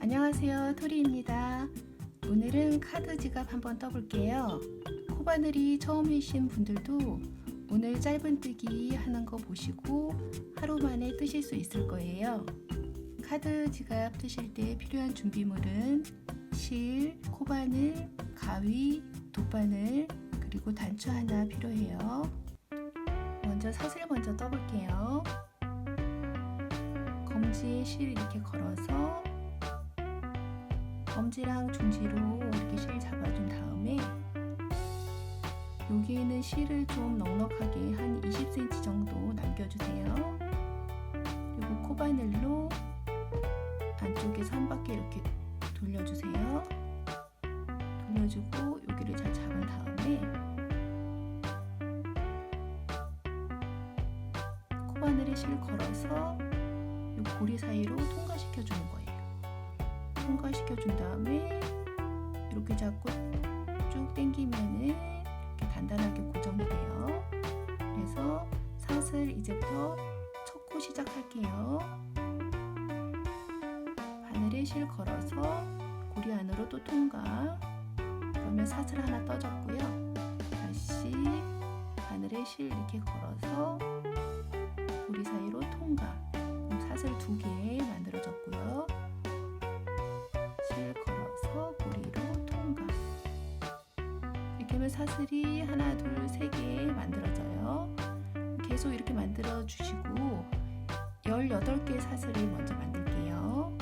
안녕하세요. 토리입니다. 오늘은 카드 지갑 한번 떠볼게요. 코바늘이 처음이신 분들도 오늘 짧은뜨기 하는 거 보시고 하루 만에 뜨실 수 있을 거예요. 카드 지갑 뜨실 때 필요한 준비물은 실, 코바늘, 가위, 돗바늘 그리고 단추 하나 필요해요. 먼저 사슬 먼저 떠볼게요. 검지에 실 이렇게 걸어서 검지랑 중지로 이렇게 실 잡아준 다음에 여기에는 실을 좀 넉넉하게 한 20cm 정도 남겨주세요. 그리고 코바늘로 안쪽에서 한 바퀴 이렇게 돌려주세요. 돌려주고 여기를 잘 잡은 다음에 코바늘에 실 걸어서 이 고리 사이로 통과시켜 주는 거예요. 통과시켜 준 다음에 이렇게 잡고 쭉 당기면은 이렇게 단단하게 고정이 돼요. 그래서 사슬 이제부터 첫코 시작할게요. 바늘에 실 걸어서 고리 안으로 또 통과. 그러면 사슬 하나 떠졌고요. 다시 바늘에 실 이렇게 걸어서 고리 사이로 통과. 그럼 사슬 두 개 사슬이 하나, 둘, 세 개 만들어져요. 계속 이렇게 만들어 주시고 18개 사슬을 먼저 만들게요.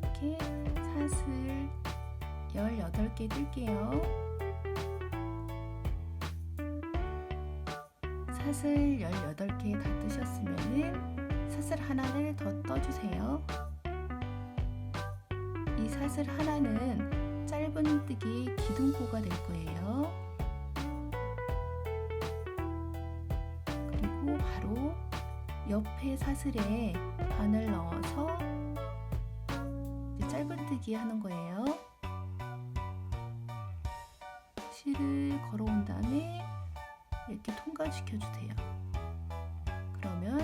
이렇게 사슬 18개 뜰게요. 사슬 18개 다 뜨셨으면은 사슬 하나를 더 떠주세요. 이 사슬 하나는 짧은뜨기 기둥코가 될 거예요. 그리고 바로 옆에 사슬에 바늘 넣어서 짧은뜨기 하는 거예요. 실을 걸어온 다음에 이렇게 통과시켜 주세요. 그러면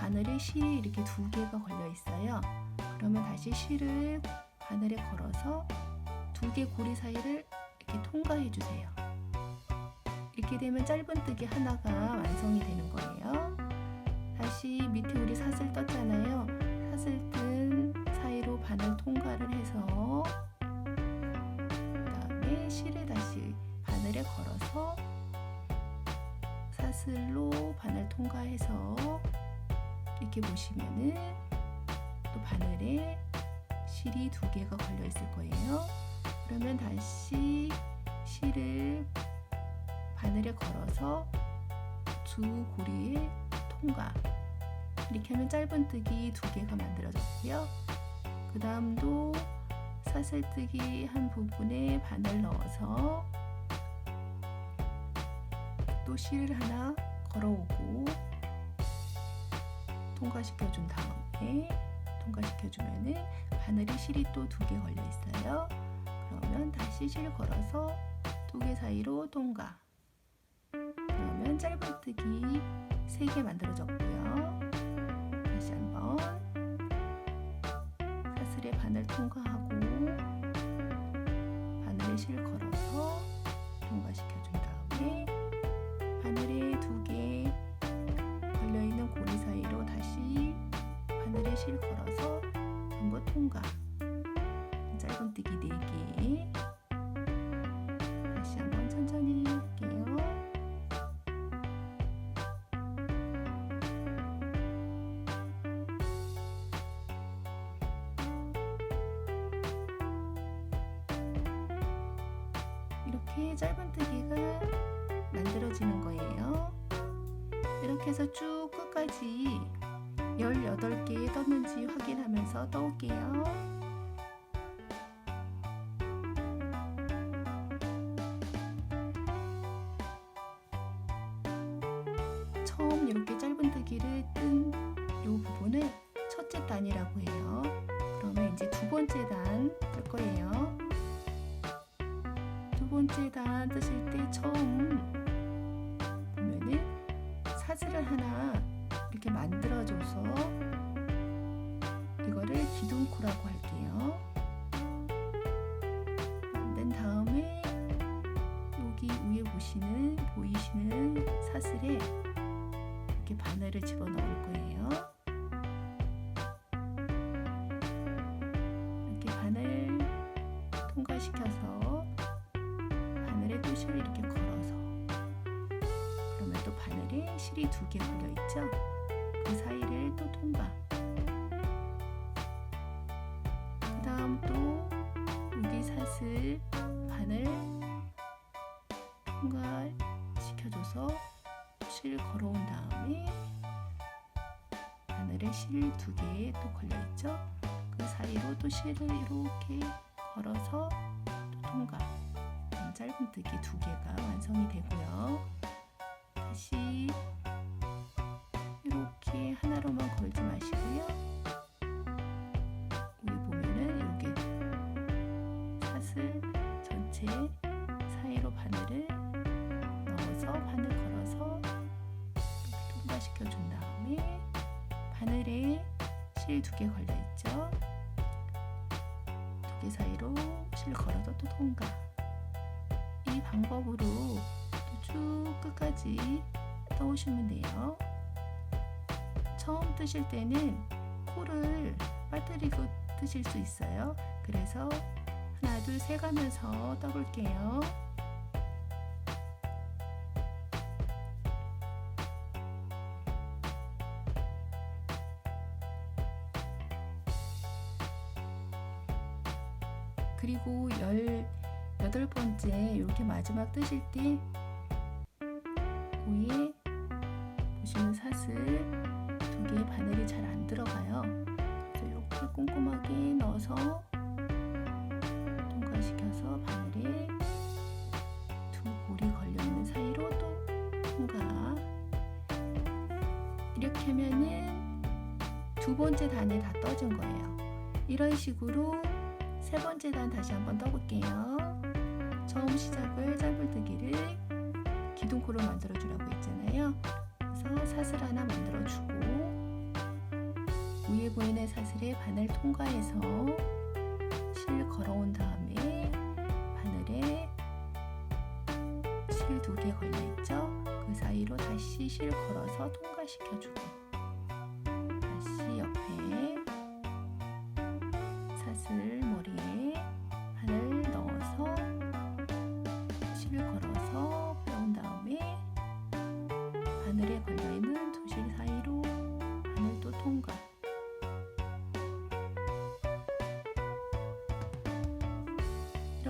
바늘에 실이 이렇게 두 개가 걸려 있어요. 그러면 다시 실을 바늘에 걸어서 두 개 고리 사이를 이렇게 통과해 주세요. 이렇게 되면 짧은뜨기 하나가 완성이 되는 거예요. 다시 밑에 우리 사슬 떴잖아요. 사슬 뜬 사이로 바늘 통과를 해서 그 다음에 실을 다시 바늘에 걸어서 사슬로 바늘 통과해서 이렇게 보시면은 또 바늘에 실이 두 개가 걸려 있을 거예요. 그러면 다시 실을 바늘에 걸어서 두 고리에 통과. 이렇게 하면 짧은뜨기 두 개가 만들어졌고요. 그 다음도 사슬뜨기 한 부분에 바늘 넣어서 또실 하나 걸어오고 통과시켜 준 다음에 통과시켜 주면은 바늘에 실이 또 두 개 걸려 있어요. 그러면 다시 실 걸어서 두 개 사이로 통과. 그러면 짧은뜨기 세 개 만들어졌고요. 이렇게 짧은뜨기가 만들어지는 거예요. 이렇게 해서 쭉 끝까지 18개 떴는지 확인하면서 떠올게요. 처음 이렇게 짧은뜨기를 뜬 이 부분을 첫째 단이라고 해요. 그러면 이제 두 번째 단 뜰 거예요. 두 번째 단 뜨실 때 처음 보면은 사슬을 하나 이렇게 만들어줘서 이거를 기둥코라고 할게요. 만든 다음에 여기 위에 보시는 보이시는 사슬에 이렇게 바늘을 집어넣을 거예요. 개 걸려 있죠. 그 사이를 또 통과. 그 다음 또 여기 사슬 바늘 통과시켜줘서 실 걸어온 다음에 바늘에 실 두 개 또 걸려 있죠. 그 사이로 또 실을 이렇게 걸어서 또 통과. 짧은뜨기 두 개가 완성이 되고요. 다시 이렇게 하나로만 걸지 마시고요. 여기 보면은 이렇게 사슬 전체 사이로 바늘을 넣어서 바늘 걸어서 통과시켜 준 다음에 바늘에 실 두 개 걸려 있죠. 두 개 사이로 실 걸어서 또 통과. 이 방법으로 또쭉 끝까지 떠오시면 돼요. 처음 뜨실 때는 코를 빠뜨리고 뜨실 수 있어요. 그래서 하나, 둘, 세 가면서 떠볼게요. 그리고 열 여덟 번째 이렇게 마지막 뜨실 때 꼼꼼하게 넣어서 통과시켜서 바늘에 두 볼이 걸려 있는 사이로 또 통과. 이렇게 하면은 두 번째 단에 다 떠진 거예요. 이런 식으로 세 번째 단 다시 한번 떠볼게요. 처음 시작을 짧을뜨기를 기둥코로 만들어 주라고 했잖아요. 그래서 사슬 하나 만들어 주고 보이는 사슬에 바늘 통과해서 실 걸어온 다음에 바늘에 실 두 개 걸려 있죠. 그 사이로 다시 실 걸어서 통과시켜 주고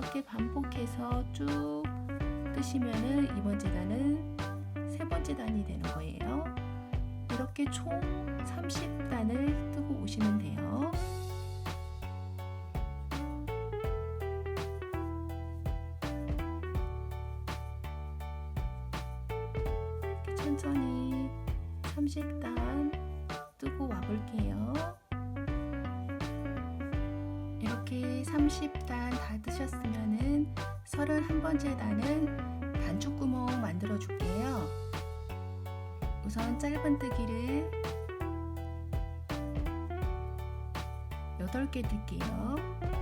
이렇게 반복해서 쭉 뜨시면은 이번 재단은 세 번째 단이 되는 거예요 이렇게 총 30단을 뜨고 오시면 돼요 천천히 30단 뜨고 와볼게요. 이렇게 30단 다 뜨셨으면은 31번째 단은 단축 구멍 만들어 줄게요. 우선 짧은뜨기를 8개 뜰게요.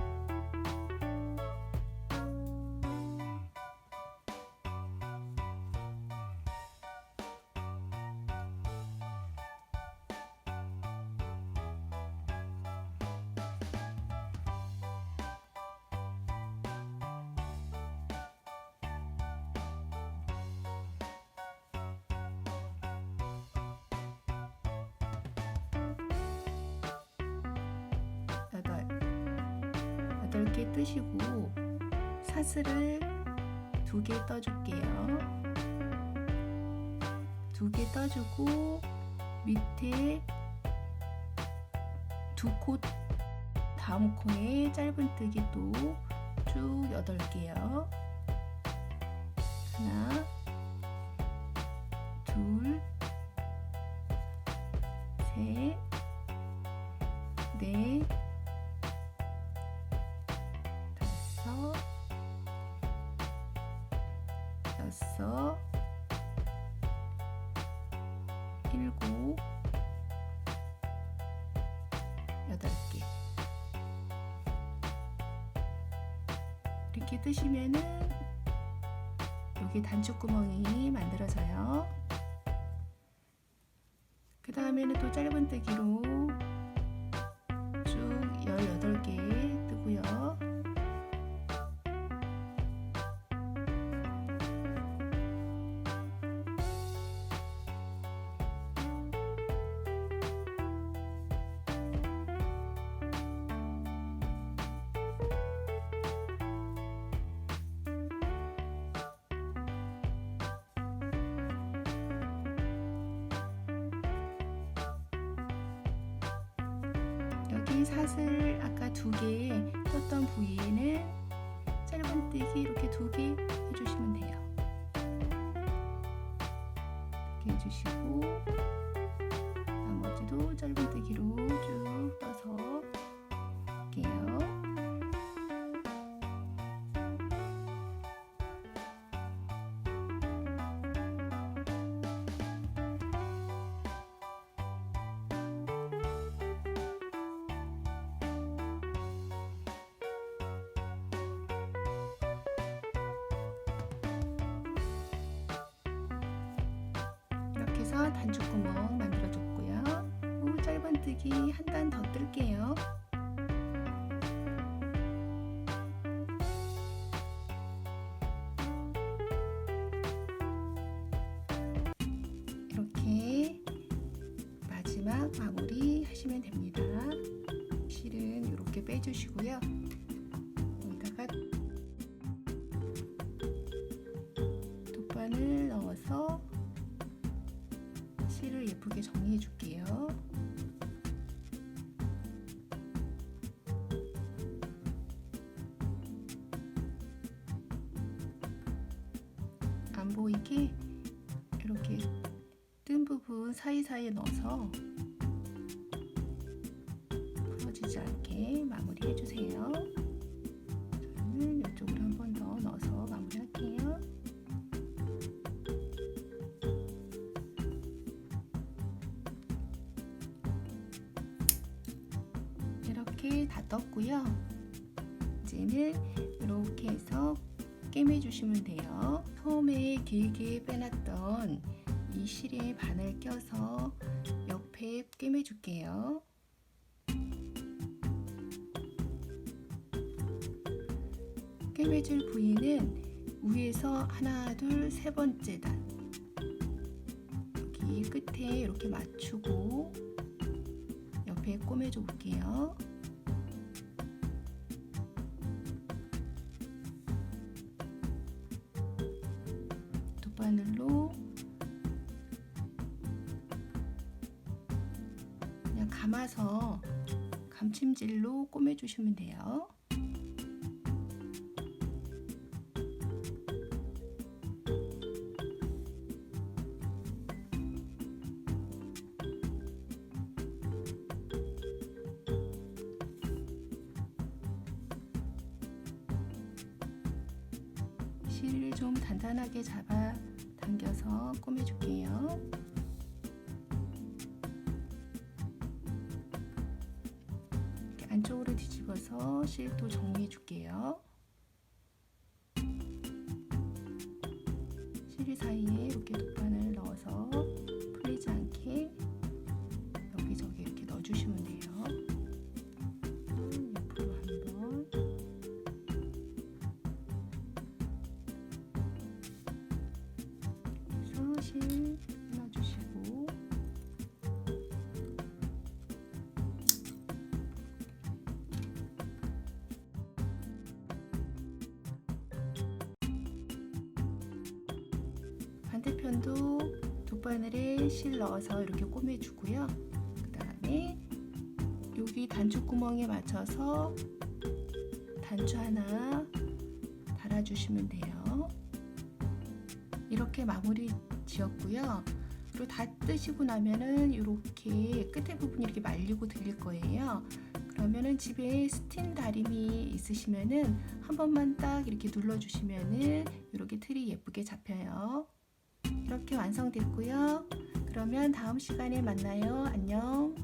8개 뜨시고 사슬을 2개 떠줄게요. 2개 떠주고 밑에 두코 다음 코에 짧은뜨기 또 쭉 8개요. 하나 다섯 일곱 여덟 개 이렇게 뜨시면은 여기 단추 구멍이 만들어져요. 그 다음에는 또 짧은 뜨기로 쭉 18개 사슬 아까 두 개 떴던 부위에는 짧은뜨기 이렇게 두 개 해주시면 돼요. 이렇게 해주시고 나머지도 짧은뜨기로 쭉 떠서 해서 단추구멍 만들어줬고요. 후 짧은뜨기 한 단 더 뜰게요. 이렇게 마지막 마무리 하시면 됩니다. 실은 이렇게 빼주시고요. 정리해 줄게요. 안 보이게 이렇게 뜬 부분 사이사이에 넣어서 풀어지지 않게 마무리해 주세요. 주시면 돼요. 처음에 길게 빼놨던 이 실에 바늘 껴서 옆에 꿰매 줄게요. 꿰매줄 부위는 위에서 하나, 둘, 세 번째 단 여기 끝에 이렇게 맞추고 옆에 꼬매줘 볼게요. 바늘로 그냥 감아서 감침질로 꼬매주시면 돼요. 실을 좀 단단하게 잡아 당겨서 꼬매줄게요. 이렇게 안쪽으로 뒤집어서 실도 정리해줄게요. 실 사이에 이렇게 돗바늘 넣어서 반대편도 돗바늘에 실 넣어서 이렇게 꼬매주고요. 그 다음에 여기 단추 구멍에 맞춰서 단추 하나 달아주시면 돼요. 이렇게 마무리 지었고요. 그리고 다 뜨시고 나면은 이렇게 끝에 부분이 이렇게 말리고 들릴 거예요. 그러면은 집에 스팀 다림이 있으시면은 한 번만 딱 이렇게 눌러주시면은 이렇게 틀이 예쁘게 잡혀요. 이렇게 완성됐고요. 그러면 다음 시간에 만나요. 안녕.